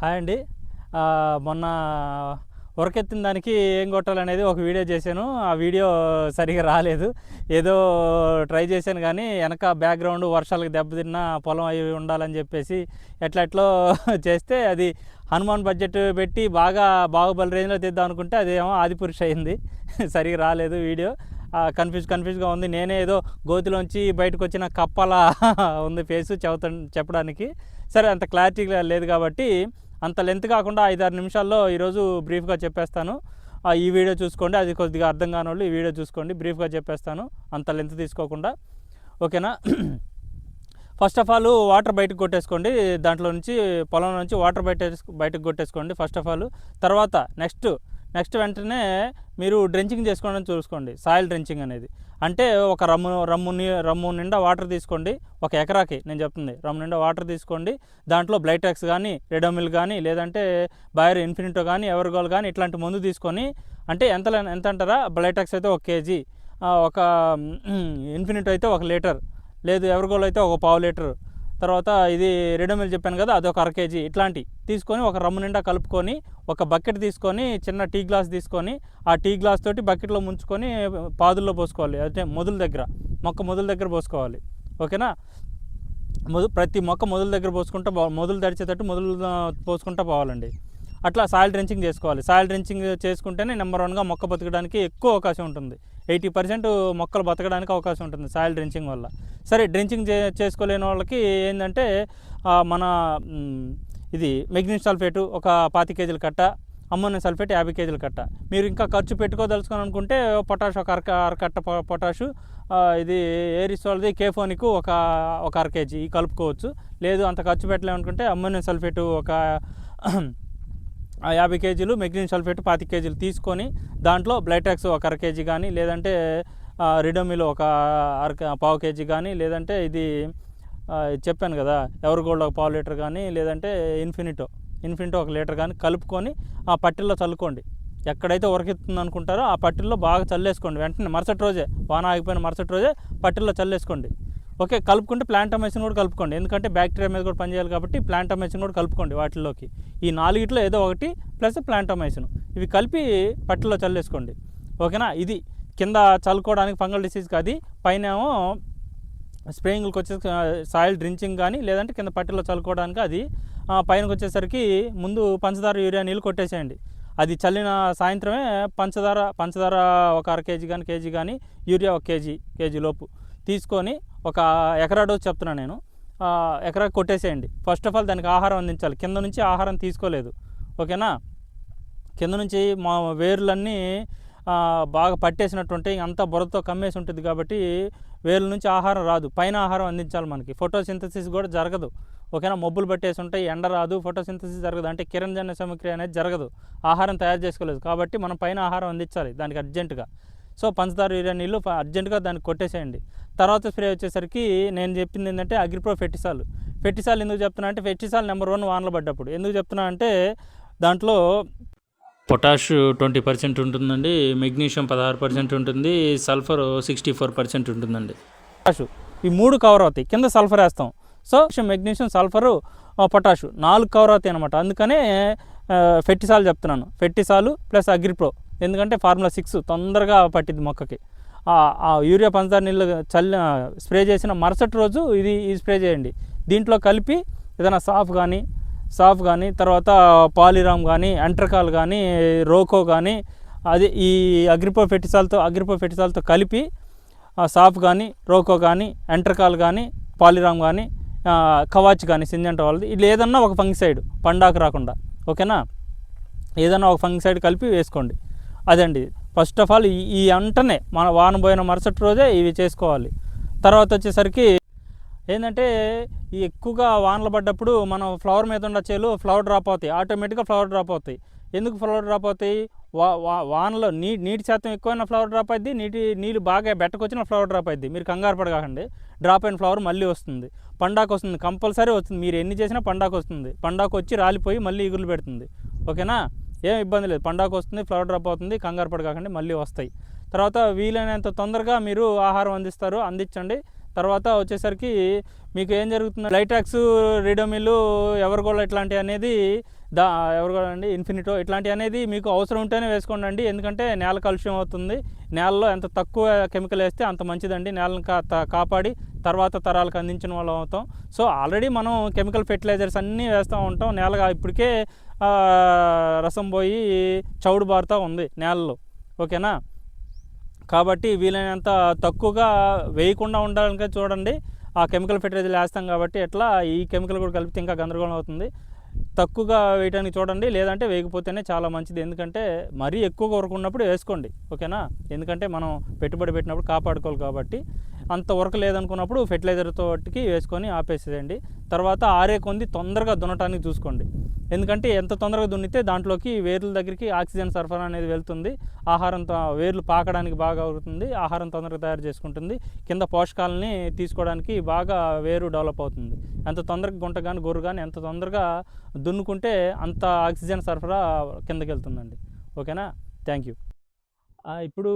Hi అండి. మొన్న ఉరకెత్తిన దానికి ఏం కొట్టాలనేది ఒక వీడియో చేశాను. ఆ వీడియో సరిగా రాలేదు. ఏదో ట్రై చేశాను కానీ వెనక బ్యాక్గ్రౌండ్ వర్షాలకు దెబ్బతిన్న పొలం అవి ఉండాలని చెప్పేసి ఎట్లెట్లో చేస్తే అది హనుమాన్ బడ్జెట్ పెట్టి బాగా బాహుబలి రేంజ్లో తీద్దాం అనుకుంటే అదేమో ఆదిపురుష అయింది. సరిగా రాలేదు వీడియో. కన్ఫ్యూజ్ కన్ఫ్యూజ్గా ఉంది. నేనే ఏదో గోతిలోంచి బయటకు వచ్చిన కప్పలా ఉంది ఫేసు చెబుతా చెప్పడానికి. సరే అంత క్లారిటీగా లేదు కాబట్టి అంత లెంత్ కాకుండా ఐదారు నిమిషాల్లో ఈరోజు బ్రీఫ్గా చెప్పేస్తాను. ఆ, ఈ వీడియో చూసుకోండి. అది కొద్దిగా అర్థం కాని వాళ్ళు ఈ వీడియో చూసుకోండి. బ్రీఫ్గా చెప్పేస్తాను. అంత లెంత్ తీసుకోకుండా. ఓకేనా? ఫస్ట్ ఆఫ్ ఆల్ వాటర్ బయటకు కొట్టేసుకోండి. దాంట్లో నుంచి పొలం నుంచి వాటర్ బయట బయటకు కొట్టేసుకోండి ఫస్ట్ ఆఫ్ ఆల్ తర్వాత నెక్స్ట్ నెక్స్ట్ వెంటనే మీరు డ్రెంచింగ్ చేసుకోవడం చూసుకోండి. సాయిల్ డ్రెంచింగ్ అనేది. అంటే ఒక రమ్ము రమ్ము రమ్ము నిండా వాటర్ తీసుకోండి. ఒక ఎకరాకి నేను చెప్తుంది. రమ్ము నిండా వాటర్ తీసుకోండి. దాంట్లో బ్లైటాక్స్ కానీ రెడోమిల్ కానీ లేదంటే బయర్ ఇన్ఫినిటో కానీ ఎవర్గోల్ కానీ ఇట్లాంటి మందు తీసుకొని అంటే ఎంత ఎంత అంటారా? బ్లైటాక్స్ అయితే ఒక కేజీ. ఒక ఇన్ఫినిటో అయితే ఒక లీటర్. లేదు ఎవర్గోల్ అయితే ఒక పావు లీటర్. తర్వాత ఇది రెడోమిల్ చెప్పాను కదా అది ఒక అర కేజీ. ఇట్లాంటి తీసుకొని ఒక రమ్ము నిండా కలుపుకొని ఒక బకెట్ తీసుకొని చిన్న టీ గ్లాస్ తీసుకొని ఆ టీ గ్లాస్ తోటి బకెట్లో ముంచుకొని పాదుల్లో పోసుకోవాలి. అంటే మొదల దగ్గర మొక్క మొదల దగ్గర పోసుకోవాలి. ఓకేనా? మొదలు ప్రతి మొక్క మొదల దగ్గర పోసుకుంటా మొదలు తడిచేటట్టు మొదలు పోసుకుంటా పోవాలండి. అట్లా సాయిల్ డ్రెంచింగ్ చేసుకోవాలి. సాయిల్ డ్రెంచింగ్ చేసుకుంటేనే నెంబర్ వన్గా మొక్క బతకడానికి ఎక్కువ అవకాశం ఉంటుంది. ఎయిటీ పర్సెంట్ మొక్కలు బతకడానికి అవకాశం ఉంటుంది సాయిల్ డ్రెంచింగ్ వల్ల. సరే డ్రెంచింగ్ చే చేసుకోలేని వాళ్ళకి ఏంటంటే మన ఇది మెగ్నీషియం సల్ఫేటు ఒక పాతి కేజీల కట్ట అమ్మోనియం సల్ఫేట్ యాభై కేజీల కట్ట. మీరు ఇంకా ఖర్చు పెట్టుకోదలుచుకొని అనుకుంటే పొటాష్ ఒక అర అరకట్ట పొటాషు ఇది ఏరిస్ వాళ్ళది కేఫోనిక్ ఒక ఒక అర కేజీ కలుపుకోవచ్చు. లేదు అంత ఖర్చు పెట్టలేమనుకుంటే అమ్మోనియం సల్ఫేటు ఒక యాభై కేజీలు మెగ్నీషియం సల్ఫేట్ పాతి కేజీలు తీసుకొని దాంట్లో బ్లైటాక్స్ ఒక అర కేజీ కానీ లేదంటే ఆ, రిడోమిల్ ఒక అర పావు కేజీ కానీ లేదంటే ఇది చెప్పాను కదా ఎవరి గోల్డ్ ఒక పావు లీటర్ కానీ లేదంటే ఇన్ఫినిటో ఇన్ఫినిటో ఒక లీటర్ కానీ కలుపుకొని ఆ పట్టిల్లో చల్లుకోండి. ఎక్కడైతే ఉరకెత్తుంది అనుకుంటారో ఆ పట్టిల్లో బాగా చల్లేసుకోండి. వెంటనే మరుసటి రోజే వాన ఆగిపోయిన మరుసటి రోజే పట్టిల్లో చల్లేసుకోండి. ఓకే కలుపుకుంటే ప్లాంటమైసిన్ కూడా కలుపుకోండి. ఎందుకంటే బ్యాక్టీరియా మీద కూడా పనిచేయాలి కాబట్టి ప్లాంటమైసిన్ కూడా కలుపుకోండి వాటిల్లోకి. ఈ నాలుగిట్లో ఏదో ఒకటి ప్లస్ ప్లాంటోమైసిన్. ఇవి కలిపి పట్టిలో చల్లేసుకోండి. ఓకేనా? ఇది కింద చల్లుకోవడానికి ఫంగల్ డిసీజ్ కాదు. పైన ఏమో స్ప్రేయింగ్కి వచ్చేసి సాయిల్ డ్రించింగ్ కానీ లేదంటే కింద పట్టిలో చల్లుకోవడానికి అది ఆ, పైనకి వచ్చేసరికి ముందు పంచదార యూరియా నీళ్ళు కొట్టేసేయండి. అది చల్లిన సాయంత్రమే పంచదార పంచదార ఒక అర కేజీ కానీ కేజీ కానీ యూరియా ఒక కేజీ కేజీ లోపు తీసుకొని ఒక ఎకరా డోస్ చెప్తున్నాను నేను. ఎకరా కొట్టేసేయండి. ఫస్ట్ ఆఫ్ ఆల్ దానికి ఆహారం అందించాలి. కింద నుంచి ఆహారం తీసుకోలేదు. ఓకేనా? కింద నుంచి మా వేర్లన్నీ బాగా పట్టేసినట్టు అంతా బురదతో కమ్మేసి ఉంటుంది కాబట్టి వేర్ల నుంచి ఆహారం రాదు. పైన ఆహారం అందించాలి మనకి. ఫోటోసింథసిస్ కూడా జరగదు. ఓకేనా? మబ్బులు పట్టేసి ఉంటాయి ఎండ రాదు ఫోటోసింథసిస్ జరగదు. అంటే కిరణజన్య సమక్రియ అనేది జరగదు. ఆహారం తయారు చేసుకోలేదు. కాబట్టి మనం పైన ఆహారం అందించాలి దానికి అర్జెంటుగా సో పంచదార యూరియా నీళ్ళు అర్జెంటుగా దాన్ని కొట్టేసేయండి. తర్వాత స్ప్రే వచ్చేసరికి నేను చెప్పింది ఏంటంటే అగ్రిప్రో ఫెటిసాల్ ఫెటిసాల్ ఎందుకు చెప్తున్నా అంటే ఫెటిసాల్ నెంబర్ వన్ వానలు పడ్డప్పుడు. ఎందుకు చెప్తున్నా అంటే దాంట్లో పొటాష్ ట్వంటీ పర్సెంట్ ఉంటుందండి మెగ్నీషియం పదహారు పర్సెంట్ ఉంటుంది సల్ఫర్ సిక్స్టీ ఫోర్ పర్సెంట్ ఉంటుందండి. పొటాష్. ఈ మూడు కవర్ అవుతాయి. కింద సల్ఫర్ వేస్తాం. సో మెగ్నీషియం సల్ఫరు పొటాష్ నాలుగు కవర్ అవుతాయి అనమాట అందుకనే ఫెట్టిసాల్ చెప్తున్నాను. ఫెట్టిసాలు ప్లస్ అగ్రిప్రో. ఎందుకంటే ఫార్ములా సిక్స్ తొందరగా పట్టింది మొక్కకి. ఆ యూరియా పంచదార నీళ్ళు చల్లి స్ప్రే చేసిన మరుసటి రోజు ఇది ఇది స్ప్రే చేయండి. దీంట్లో కలిపి ఏదైనా సాఫ్ కానీ సాఫ్ కానీ తర్వాత పాలిరామ్ కానీ ఎంట్రకాల్ కానీ రోకో కానీ అది ఈ అగ్రిపో ఫెటిసాల్తో అగ్రిపో ఫెటిసాల్తో కలిపి సాఫ్ కానీ రోకో కానీ ఎంట్రకాల్ కానీ పాలిరామ్ కానీ కవాచ్ కానీ సింజంట వాళ్ళది. ఇది ఏదన్నా ఒక ఫంగిసైడ్ పండాకు రాకుండా. ఓకేనా? ఏదైనా ఒక ఫంగిసైడ్ కలిపి వేసుకోండి. అదండి. ఫస్ట్ ఆఫ్ ఆల్ ఈ- వెంటనే మన వాన పోయిన మరుసటి రోజే ఇవి చేసుకోవాలి. తర్వాత వచ్చేసరికి ఏంటంటే ఈ ఎక్కువగా వానలు పడ్డప్పుడు మనం ఫ్లవర్ మీద ఉన్న చేలు ఫ్లవర్ డ్రాప్ అవుతాయి. ఆటోమేటిక్గా ఫ్లవర్ డ్రాప్ అవుతాయి. ఎందుకు ఫ్లవర్ డ్రాప్ అవుతాయి? వా వా వానలో నీ నీటి శాతం ఎక్కువైన ఫ్లవర్ డ్రాప్ అయింది నీటి నీళ్ళు బాగా బెట్టకొచ్చిన ఫ్లవర్ డ్రాప్ అయింది మీరు కంగారు పడకండి. డ్రాప్ అయిన ఫ్లవర్ మళ్ళీ వస్తుంది. పండాకు వస్తుంది. కంపల్సరీ వస్తుంది. మీరు ఎన్ని చేసినా పండాకు వస్తుంది. పండాకు వచ్చి రాలిపోయి మళ్ళీ ఇగులు పెడుతుంది. ఓకేనా? ఏం ఇబ్బంది లేదు. పండాకు వస్తుంది ఫ్లవర్ డ్రాప్ అవుతుంది కంగారు కాకండి మళ్ళీ వస్తాయి. తర్వాత వీలైనంత తొందరగా మీరు ఆహారం అందిస్తారు అందించండి. తర్వాత వచ్చేసరికి మీకు ఏం జరుగుతుంది? లైటాక్స్ రీడోమిల్ ఎవరిగోళ్ళ ఇట్లాంటి అనేది దా ఎవరిగోళ్ళ అండి ఇన్ఫినిటో ఇట్లాంటి అనేది మీకు అవసరం ఉంటేనే వేసుకోండి అండి ఎందుకంటే నేల కాలుష్యం అవుతుంది. నేలలో ఎంత తక్కువ కెమికల్ వేస్తే అంత మంచిదండి. నేలను కా త- కాపాడి తర్వాత తరాలకు అందించిన వాళ్ళం అవుతాం. సో ఆల్రెడీ మనం కెమికల్ ఫెర్టిలైజర్స్ అన్నీ వేస్తూ ఉంటాం. నేలగా ఇప్పటికే రసం పోయి చౌడు బారుతూ ఉంది నేలలో. ఓకేనా? కాబట్టి వీలైనంత తక్కువగా వేయకుండా ఉండాలని చూడండి. ఆ కెమికల్ ఫెర్టిలైజర్ వేస్తాం కాబట్టి ఎట్లా ఈ కెమికల్ కూడా కలిపితే ఇంకా గందరగోళం అవుతుంది. తక్కువగా వేయడానికి చూడండి. లేదంటే వేయకపోతేనే చాలా మంచిది. ఎందుకంటే మరీ ఎక్కువగా ఉరకు ఉన్నప్పుడు వేసుకోండి. ఓకేనా? ఎందుకంటే మనం పెట్టుబడి పెట్టినప్పుడు కాపాడుకోవాలి కాబట్టి. అంత ఉరక లేదనుకున్నప్పుడు ఫెర్టిలైజర్ తోటికి వేసుకొని ఆపేసేయండి. తర్వాత ఆరే కొంది తొందరగా దున్నటానికి చూసుకోండి. ఎందుకంటే ఎంత తొందరగా దున్నితే దాంట్లోకి వేర్ల దగ్గరికి ఆక్సిజన్ సరఫరా అనేది వెళ్తుంది. ఆహారం వేర్లు పాకడానికి బాగా అవుతుంది. ఆహారం తొందరగా తయారు చేసుకుంటుంది. కింద పోషకాలని తీసుకోవడానికి బాగా వేరు డెవలప్ అవుతుంది. ఎంత తొందరగా గుంట కానీ గొర్రు కానీ ఎంత తొందరగా దున్నుకుంటే అంత ఆక్సిజన్ సరఫరా కిందకి వెళ్తుందండి ఓకేనా? Thank you. ఇప్పుడు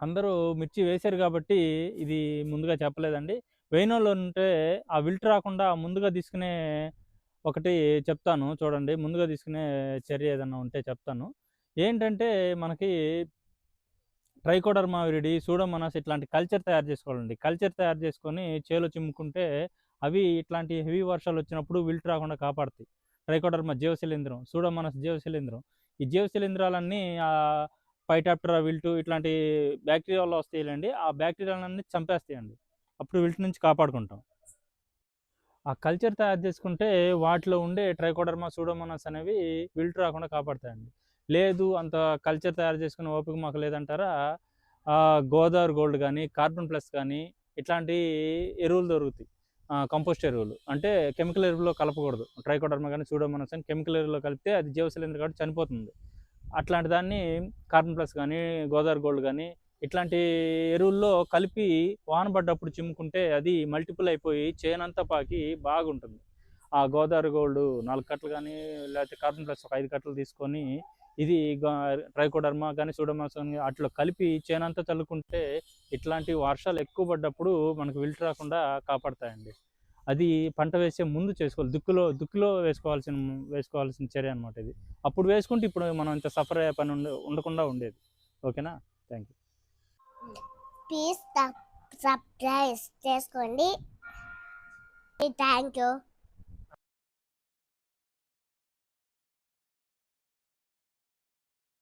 అందరూ మిర్చి వేశారు కాబట్టి ఇది ముందుగా చెప్పలేదండి. వేయినోళ్ళు ఉంటే ఆ విల్ట్ రాకుండా ముందుగా తీసుకునే ఒకటి చెప్తాను చూడండి. ముందుగా తీసుకునే చర్య ఏదన్నా ఉంటే చెప్తాను. ఏంటంటే మనకి ట్రైకోడర్మా విరిడి సూడోమోనాస్ ఇట్లాంటి కల్చర్ తయారు చేసుకోవాలండి. కల్చర్ తయారు చేసుకొని చేలో చిమ్ముకుంటే అవి ఇట్లాంటి హెవీ వర్షాలు వచ్చినప్పుడు విల్ట్ రాకుండా కాపాడుతాయి. ట్రైకోడర్మా జీవశిలీంద్రం సూడోమోనాస్ జీవశిలీంద్రం. ఈ జీవశిలీంధ్రాలన్నీ పైటాప్టరా విల్టు ఇట్లాంటి బ్యాక్టీరియా వల్ల వస్తాయిలేండి. ఆ బ్యాక్టీరియాలన్నీ చంపేస్తాయండి. అప్పుడు విల్ట్ నుంచి కాపాడుకుంటాం. ఆ కల్చర్ తయారు చేసుకుంటే వాటిలో ఉండే ట్రైకోడర్మా సూడోమోనాస్ అనేవి విల్ట్ రాకుండా కాపాడతాయండి. లేదు అంత కల్చర్ తయారు చేసుకునే ఓపిక మాకు లేదంటారా? గోదావరి గోల్డ్ కానీ కార్బన్ ప్లస్ కానీ ఇట్లాంటి ఎరువులు దొరుకుతాయి. కంపోస్ట్ ఎరువులు. అంటే కెమికల్ ఎరువులో కలపకూడదు. ట్రైకోడర్మా కానీ సూడోమోనాస్ కానీ కెమికల్ ఎరువులో కలిపితే అది జీవశిలీంద్ర కాబట్టి చనిపోతుంది. అట్లాంటి దాన్ని కార్బన్ ప్లస్ కానీ గోదావరి గోల్డ్ కానీ ఇట్లాంటి ఎరువుల్లో కలిపి వాన పడ్డప్పుడు చిమ్ముకుంటే అది మల్టిపుల్ అయిపోయి చేనంతా పాకి బాగుంటుంది. ఆ గోదావరి గోల్డ్ నాలుగు కట్టలు కానీ లేకపోతే కార్బన్ ప్లస్ ఒక ఐదు కట్టలు తీసుకొని ఇది ట్రైకోడర్మా కానీ సూడోమాస్ కానీ అట్లా కలిపి చేనంతా చల్లుకుంటే ఇట్లాంటి వర్షాలు ఎక్కువ పడ్డప్పుడు మనకు విల్ట్ రాకుండా కాపాడతాయండి. అది పంట వేసే ముందు చేసుకోవాలి. దుక్కులో దుక్కులో వేసుకోవాల్సిన వేసుకోవాల్సిన చర్య అనమాట ఇది. అప్పుడు వేసుకుంటే ఇప్పుడు మనం ఇంత సఫర్ అయ్యే పని ఉండకుండా ఉండేది. ఓకేనా? థ్యాంక్ యూ ప్లీజ్ సబ్స్క్రైబ్ చేసుకోండి. Thank you